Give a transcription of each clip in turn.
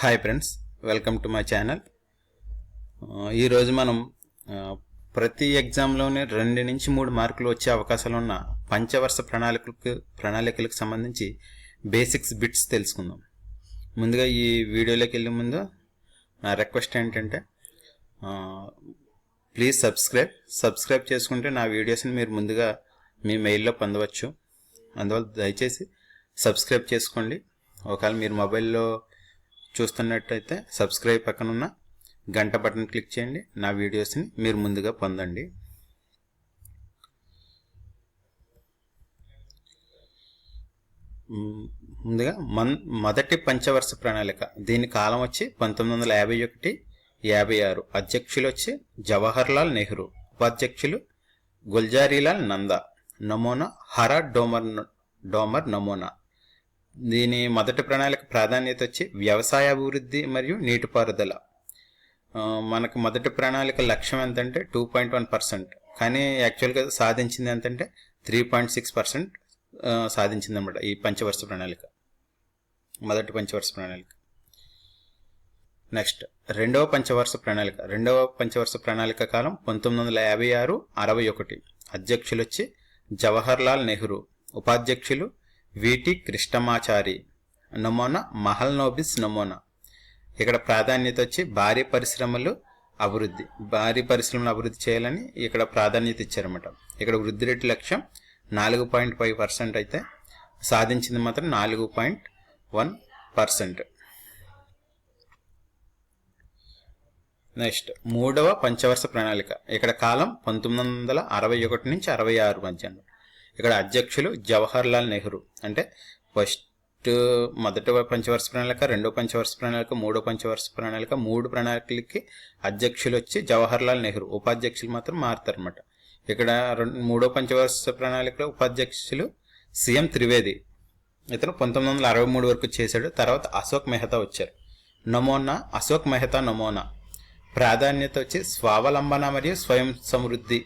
Hi friends welcome to my channel ఈరోజు మనం ప్రతి ఎగ్జామ్లోనే రెండు నుంచి మూడు మార్కులు వచ్చే అవకాశాలు ఉన్న పంచవర్ష ప్రణాళికలకు ప్రణాళికలకు సంబంధించి బేసిక్స్ బిట్స్ తెలుసుకుందాం. ముందుగా ఈ వీడియోలోకి వెళ్ళే ముందు నా రిక్వెస్ట్ ఏంటంటే ప్లీజ్ సబ్స్క్రైబ్ సబ్స్క్రైబ్ చేసుకుంటే నా వీడియోస్ని మీరు ముందుగా మీ మెయిల్లో పొందవచ్చు. అందువల్ల దయచేసి సబ్స్క్రైబ్ చేసుకోండి. ఒకవేళ మీరు మొబైల్లో చూస్తున్నట్టయితే సబ్స్క్రైబ్ పక్కన ఉన్న గంట బటన్ క్లిక్ చేయండి. నా వీడియోస్ని మీరు ముందుగా పొందండి. ముందుగా మన్ మొదటి పంచవర్ష ప్రణాళిక. దీని కాలం వచ్చి పంతొమ్మిది వందల యాభై ఒకటి యాభై ఆరు. అధ్యక్షులు వచ్చి జవహర్లాల్ నెహ్రూ ఉపాధ్యక్షులు గుల్జారీలాల్ నందా నమూనా హర డోమర్ డోమర్ నమూనా. దీని మొదటి ప్రణాళిక ప్రాధాన్యత వచ్చి వ్యవసాయ అభివృద్ధి మరియు నీటిపారుదల. మనకు మొదటి ప్రణాళిక లక్ష్యం ఎంతంటే టూ పాయింట్ వన్ పర్సెంట్. కానీ యాక్చువల్గా సాధించింది ఎంతంటే త్రీ పాయింట్ సిక్స్ పర్సెంట్ సాధించింది అనమాట ఈ పంచవర్ష ప్రణాళిక. మొదటి పంచవర్ష ప్రణాళిక. నెక్స్ట్ రెండవ పంచవర్ష ప్రణాళిక. రెండవ పంచవర్ష ప్రణాళిక కాలం పంతొమ్మిది వందల యాభై ఆరు అరవై ఒకటి. అధ్యక్షులు వచ్చి జవహర్లాల్ నెహ్రూ ఉపాధ్యక్షులు వీటి కృష్ణమాచారి. నమూనా మహల్ నోబిస్ నమూనా. ఇక్కడ ప్రాధాన్యత వచ్చి భారీ పరిశ్రమలు అభివృద్ధి భారీ పరిశ్రమలు అభివృద్ధి చేయాలని ఇక్కడ ప్రాధాన్యత ఇచ్చారన్నమాట. ఇక్కడ వృద్ధి రేటు లక్ష్యం నాలుగు పాయింట్ ఫైవ్ పర్సెంట్ అయితే సాధించింది మాత్రం నాలుగు పాయింట్ వన్ పర్సెంట్. నెక్స్ట్ మూడవ పంచవర్ష ప్రణాళిక. ఇక్కడ కాలం పంతొమ్మిది వందల అరవై ఒకటి నుంచి అరవై ఆరు మధ్య ఇక్కడ అధ్యక్షులు జవహర్లాల్ నెహ్రూ. అంటే ఫస్ట్ మొదటి పంచవర్ష ప్రణాళిక రెండో పంచవర్ష ప్రణాళిక మూడో పంచవర్ష ప్రణాళిక మూడు ప్రణాళికలకి అధ్యక్షులు వచ్చి జవహర్లాల్ నెహ్రూ. ఉపాధ్యక్షులు మాత్రం మారుతారన్నమాట. ఇక్కడ రెండు మూడో పంచవర్ష ప్రణాళికలో ఉపాధ్యక్షులు సీఎం త్రివేది. ఇతను పంతొమ్మిది వందల అరవై మూడు వరకు చేశాడు. తర్వాత అశోక్ మెహతా వచ్చారు. నమోనా అశోక్ మెహతా నమోనా. ప్రాధాన్యత వచ్చి స్వావలంబన మరియు స్వయం సమృద్ధి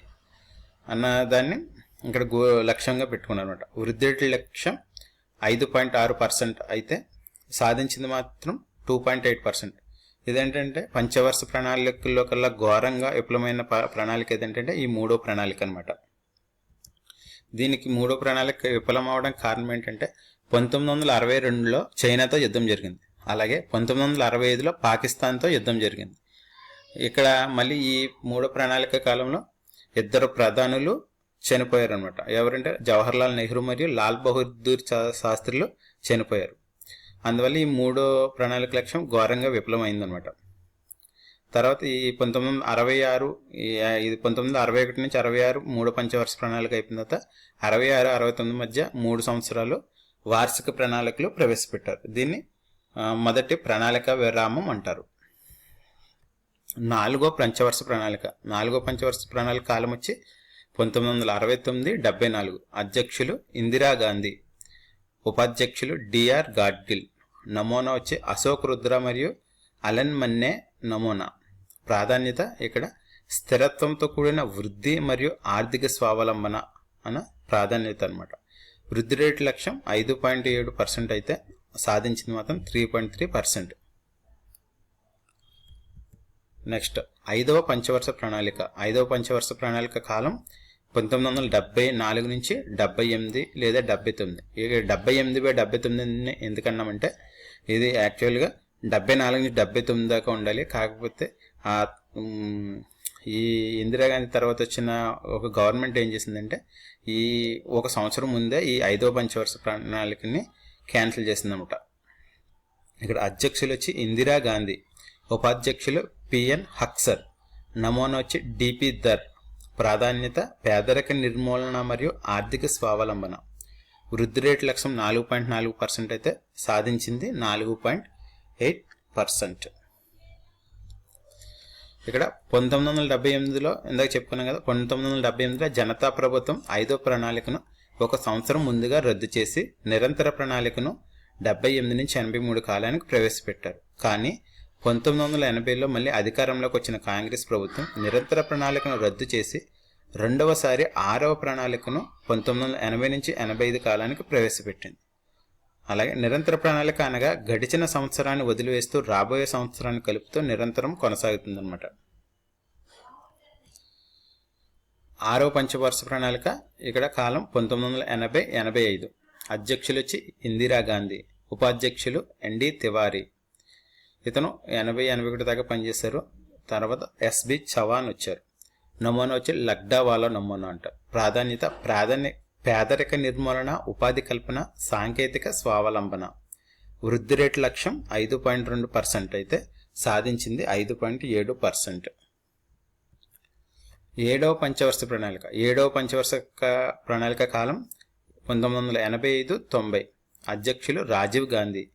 అన్న దాన్ని ఇక్కడ గో లక్ష్యంగా పెట్టుకున్నాను అనమాట వృద్ధి రేటు లక్ష్యం ఐదు పాయింట్ ఆరు పర్సెంట్ అయితే సాధించింది మాత్రం టూ పాయింట్ ఎయిట్ పర్సెంట్. ఇదేంటంటే పంచవర్ష ప్రణాళికల్లో కల్లా ఘోరంగా విఫలమైన ప- ప్రణాళిక ఏదంటే ఈ మూడో ప్రణాళిక అనమాట దీనికి మూడో ప్రణాళిక విఫలం అవడం కారణం ఏంటంటే పంతొమ్మిది వందల అరవై రెండులో చైనాతో యుద్ధం జరిగింది. అలాగే పంతొమ్మిది వందల అరవై ఐదులో పాకిస్తాన్తో యుద్ధం జరిగింది. ఇక్కడ మళ్ళీ ఈ మూడో ప్రణాళిక కాలంలో ఇద్దరు ప్రధానులు చనిపోయారు అనమాట ఎవరంటే జవహర్లాల్ నెహ్రూ మరియు లాల్ బహదూర్ శా- శాస్త్రిలు చనిపోయారు. అందువల్ల ఈ మూడో ప్రణాళిక లక్ష్యం ఘోరంగా విఫలమైందనమాట తర్వాత ఈ పంతొమ్మిది వందల అరవై ఆరు ఇది పంతొమ్మిది అరవై ఒకటి నుంచి అరవై ఆరు మూడో పంచవర్ష ప్రణాళిక అయిపోయిన తర్వాత అరవై ఆరు అరవై తొమ్మిది మధ్య మూడు సంవత్సరాలు వార్షిక ప్రణాళికలు ప్రవేశపెట్టారు. దీన్ని మొదటి ప్రణాళిక విరామం అంటారు. నాలుగో పంచవర్ష ప్రణాళిక. నాలుగో పంచవర్ష ప్రణాళిక కాలం వచ్చి పంతొమ్మిది వందల అరవై తొమ్మిది డెబ్బై నాలుగు. అధ్యక్షులు ఇందిరాగాంధీ ఉపాధ్యక్షులు డిఆర్ గాడ్గిల్. నమూనా వచ్చి అశోక్ రుద్ర మరియు అలెన్ మన్నే నమూనా. ప్రాధాన్యత ఇక్కడ స్థిరత్వంతో కూడిన వృద్ధి మరియు ఆర్థిక స్వావలంబన అన్న ప్రాధాన్యత అన్నమాట. వృద్ధి రేటు లక్ష్యం ఐదు పాయింట్ ఏడు పర్సెంట్ అయితే సాధించింది మాత్రం three point three percent. Next ఐదవ పంచవర్ష ప్రణాళిక. ఐదవ పంచవర్ష ప్రణాళిక కాలం పంతొమ్మిది వందల డెబ్బై నాలుగు నుంచి డెబ్బై ఎనిమిది లేదా డెబ్బై తొమ్మిది. ఇక డెబ్బై ఎనిమిది బై డెబ్బై తొమ్మిది ఎందుకన్నామంటే ఇది యాక్చువల్గా డెబ్బై నాలుగు నుంచి డెబ్బై తొమ్మిది దాకా ఉండాలి. కాకపోతే ఆ ఈ ఇందిరాగాంధీ తర్వాత వచ్చిన ఒక గవర్నమెంట్ ఏం చేసిందంటే ఈ ఒక సంవత్సరం ముందే ఈ ఐదో పంచవర్ష ప్రణాళికని క్యాన్సిల్ చేసిందనమాట. ఇక్కడ అధ్యక్షులు వచ్చి ఇందిరాగాంధీ ఉపాధ్యక్షులు పిఎన్ హక్సర్ నమోనా వచ్చి డిపి దర్ ప్రాధాన్యత పేదరిక నిర్మూలన మరియు ఆర్థిక స్వావలంబన. వృద్ధి రేటు లక్ష్యం నాలుగు పాయింట్ నాలుగు పర్సెంట్ అయితే సాధించింది నాలుగు పాయింట్ ఎయిట్ పర్సెంట్. ఇక్కడ పంతొమ్మిది వందల డెబ్బై ఎనిమిదిలో ఇందాక చెప్పుకున్నాం కదా పంతొమ్మిది వందల డెబ్బై ఎనిమిదిలో జనతా ప్రభుత్వం ఐదో ప్రణాళికను ఒక సంవత్సరం ముందుగా రద్దు చేసి నిరంతర ప్రణాళికను డెబ్బై ఎనిమిది నుంచి ఎనభై మూడు కాలానికి ప్రవేశపెట్టారు. కానీ పంతొమ్మిది వందల ఎనభైలో మళ్ళీ అధికారంలోకి వచ్చిన కాంగ్రెస్ ప్రభుత్వం నిరంతర ప్రణాళికను రద్దు చేసి రెండవసారి ఆరవ ప్రణాళికను పంతొమ్మిది వందల ఎనభై నుంచి ఎనభై ఐదు కాలానికి ప్రవేశపెట్టింది. అలాగే నిరంతర ప్రణాళిక అనగా గడిచిన సంవత్సరాన్ని వదిలివేస్తూ రాబోయే సంవత్సరాన్ని కలుపుతూ నిరంతరం కొనసాగుతుందన్నమాట. ఆరో పంచవర్ష ప్రణాళిక ఇక్కడ కాలం పంతొమ్మిది వందల ఎనభై ఎనభై ఐదు. అధ్యక్షులు వచ్చి ఇందిరాగాంధీ ఉపాధ్యక్షులు ఎన్డి తివారీ. ఇతను ఎనభై ఎనభై ఒకటి దాకా పనిచేశారు. తర్వాత ఎస్బి చవాన్ వచ్చారు. నమూనా వచ్చి లగ్డావాలా నమూనా అంట. ప్రాధాన్యత ప్రాధాన్య పేదరిక నిర్మూలన ఉపాధి కల్పన సాంకేతిక స్వావలంబన. వృద్ధి రేటు లక్ష్యం ఐదు పాయింట్ రెండు పర్సెంట్ అయితే సాధించింది ఐదు పాయింట్ ఏడు పర్సెంట్. ఏడవ పంచవర్ష ప్రణాళిక. ఏడవ పంచవర్ష క- ప్రణాళిక కాలం పంతొమ్మిది వందల ఎనభై ఐదు తొంభై. అధ్యక్షులు రాజీవ్ గాంధీ.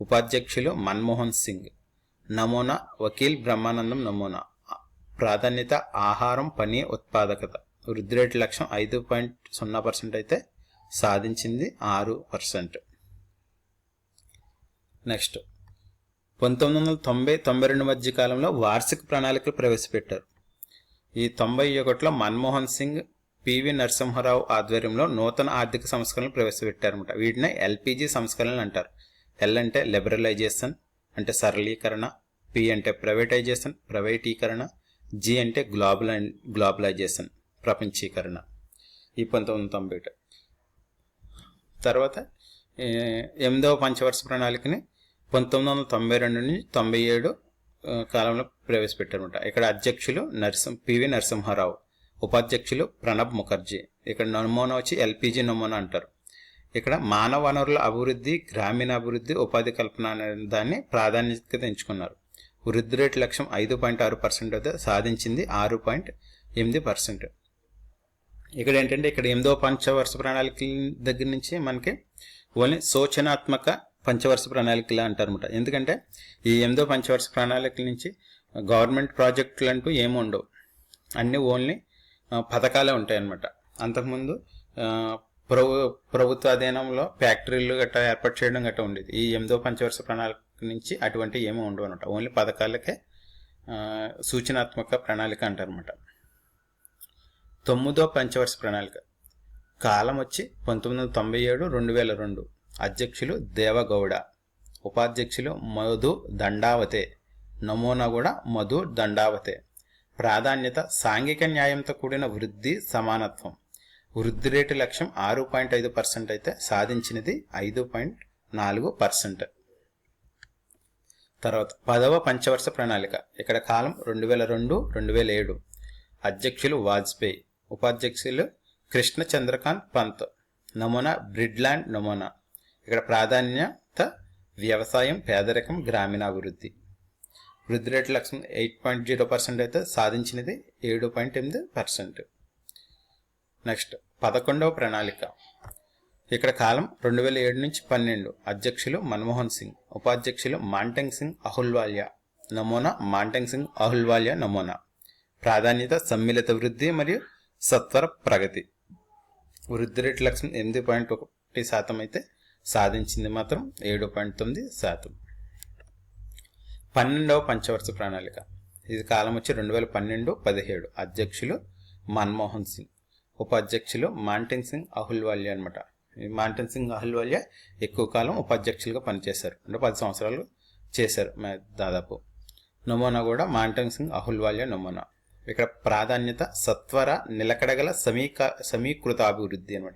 ఉపాధ్యక్షులు మన్మోహన్ సింగ్. నమూనా వకీల్ బ్రహ్మానందం నమూనా. ప్రాధాన్యత ఆహారం పని ఉత్పాదకత. వృద్ధి రేటు లక్ష్యం ఐదు పాయింట్ సున్నా పర్సెంట్ అయితే సాధించింది ఆరు పర్సెంట్. నెక్స్ట్. పంతొమ్మిది వందల తొంభై తొంభై రెండు మధ్య కాలంలో వార్షిక ప్రణాళికలు ప్రవేశపెట్టారు. ఈ తొంభై ఒకటిలో మన్మోహన్ సింగ్ పివి నరసింహారావు ఆధ్వర్యంలో నూతన ఆర్థిక సంస్కరణలు ప్రవేశపెట్టారన్నమాట. వీటిని ఎల్పిజి సంస్కరణలు అంటారు. ఎల్ అంటే లిబరలైజేషన్ అంటే సరళీకరణ పి అంటే ప్రైవేటైజేషన్ ప్రైవేటీకరణ జి అంటే గ్లోబల్ గ్లోబలైజేషన్ ప్రపంచీకరణ ఈ పంతొమ్మిది వందల తొంభై ఒకటి తర్వాత ఎనిమిదవ పంచవర్ష ప్రణాళికని పంతొమ్మిది వందల తొంభై రెండు నుంచి తొంభై ఏడు కాలంలో ప్రవేశపెట్టారనమాట ఇక్కడ అధ్యక్షులు నరసింహ పివి నరసింహారావు ఉపాధ్యక్షులు ప్రణబ్ ముఖర్జీ ఇక్కడ నమూనా వచ్చి ఎల్పిజి నమూనా అంటారు ఇక్కడ మానవ వనరుల అభివృద్ధి గ్రామీణ అభివృద్ధి ఉపాధి కల్పన అనే దాన్ని ప్రాధాన్యత ఎంచుకున్నారు వృద్ధి రేటు లక్ష్యం ఐదు పాయింట్ ఆరు పర్సెంట్ అయితే సాధించింది ఆరు పాయింట్ ఎనిమిది పర్సెంట్. ఇక్కడ ఏంటంటే ఇక్కడ ఎనిమిదో పంచవర్ష ప్రణాళిక దగ్గర నుంచి మనకి ఓన్లీ సూచనాత్మక పంచవర్ష ప్రణాళికలు అంటారన్నమాట. ఎందుకంటే ఈ ఎనిమిదో పంచవర్ష ప్రణాళికల నుంచి గవర్నమెంట్ ప్రాజెక్టులు అంటూ ఏమి ఉండవు. అన్నీ ఓన్లీ పథకాలే పథకాలే ఉంటాయన్నమాట. అంతకుముందు ప్రభు ప్రభుత్వ అధీనంలో ఫ్యాక్టరీలు గట్రా ఏర్పాటు చేయడం గట్రా ఉండేది. ఈ ఎనిమిదో పంచవర్ష ప్రణాళిక నుంచి అటువంటి ఏమీ ఉండవు అనమాట. ఓన్లీ పథకాలకే సూచనాత్మక ప్రణాళిక అంటారన్నమాట. తొమ్మిదో పంచవర్ష ప్రణాళిక. కాలం వచ్చి పంతొమ్మిది వందల తొంభై ఏడు రెండు వేల రెండు. అధ్యక్షులు దేవగౌడ. ఉపాధ్యక్షులు మధు దండావతే. నమూనా కూడా మధు దండావతే. ప్రాధాన్యత సాంఘిక న్యాయంతో కూడిన వృద్ధి సమానత్వం. వృద్ధి రేటు లక్ష్యం ఆరు పాయింట్ ఐదు పర్సెంట్ అయితే సాధించినది ఐదు పాయింట్ నాలుగు పర్సెంట్. తర్వాత పదవ పంచవర్ష ప్రణాళిక. ఇక్కడ కాలం రెండు వేల రెండు రెండు వేల ఏడు. అధ్యక్షులు వాజ్పేయి ఉపాధ్యక్షులు కృష్ణ చంద్రకాంత్ పంత్. నమూనా బ్రిడ్లాండ్ నమూనా. ఇక్కడ ప్రాధాన్యత వ్యవసాయం పేదరికం గ్రామీణాభివృద్ధి. వృద్ధి రేటు లక్ష్యం ఎయిట్ పాయింట్ జీరో పర్సెంట్ అయితే సాధించినది ఏడు పాయింట్ ఎనిమిది పర్సెంట్. నెక్స్ట్ పదకొండవ ప్రణాళిక. ఇక్కడ కాలం రెండు వేల ఏడు నుంచి పన్నెండు. అధ్యక్షులు మన్మోహన్ సింగ్. ఉపాధ్యక్షులు మాంటెంగ్ సింగ్ అహుల్వాలియా. నమూనా మాంటెంగ్ సింగ్ అహుల్వాలియా నమూనా. ప్రాధాన్యత సమ్మిళిత వృద్ధి మరియు సత్వర ప్రగతి. వృద్ధి రేటు లక్ష్యం ఎనిమిది పాయింట్ ఒకటి శాతం అయితే సాధించింది మాత్రం ఏడు పాయింట్ తొమ్మిది శాతం. పన్నెండవ పంచవర్ష ప్రణాళిక. ఇది కాలం వచ్చి రెండు వేల పన్నెండు పదిహేడు. అధ్యక్షులు మన్మోహన్ సింగ్. ఉపాధ్యక్షులు మాంటెన్ సింగ్ అహుల్వాలియా అనమాట ఈ మాంటెన్ సింగ్ అహుల్వాల్య ఎక్కువ కాలం ఉపాధ్యక్షులుగా పనిచేశారు. అంటే పది సంవత్సరాలు చేశారు దాదాపు. నమూనా కూడా మాంటెన్ సింగ్ అహుల్వాలియా నమూనా. ఇక్కడ ప్రాధాన్యత సత్వర నిలకడగల సమీక సమీకృత అభివృద్ధి అనమాట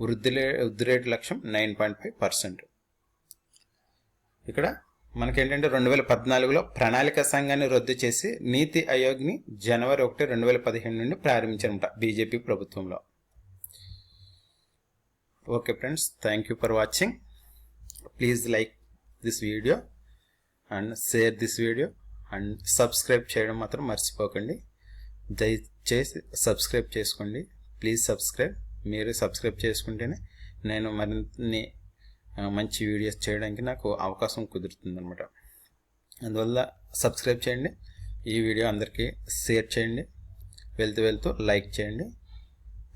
వృద్ధి లే- వృద్ధి రేటు లక్ష్యం నైన్ పాయింట్ ఫైవ్ పర్సెంట్. ఇక్కడ మనకేంటంటే రెండు వేల పద్నాలుగులో ప్రణాళిక సంఘాన్ని రద్దు చేసి నీతి ఆయోగ్ని జనవరి ఒకటి రెండు వేల పదిహేను నుండి ప్రారంభించారన్నమాట బీజేపీ ప్రభుత్వంలో. Okay friends thank you for watching please like this video and share this video and subscribe చేయడం మాత్రం మర్చిపోకండి. దయచేసి సబ్స్క్రైబ్ చేసుకోండి. ప్లీజ్ సబ్స్క్రైబ్ మీరు సబ్స్క్రైబ్ చేసుకుంటేనే నేను మరిన్ని మంచి వీడియోస్ చేయడానికి నాకు అవకాశం కుదురుతుంది అనమాట అందువల్ల సబ్స్క్రైబ్ చేయండి. ఈ వీడియో అందరికీ షేర్ చేయండి. వెళ్తూ వెళ్తూ లైక్ చేయండి.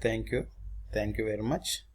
Thank you. Thank you very much.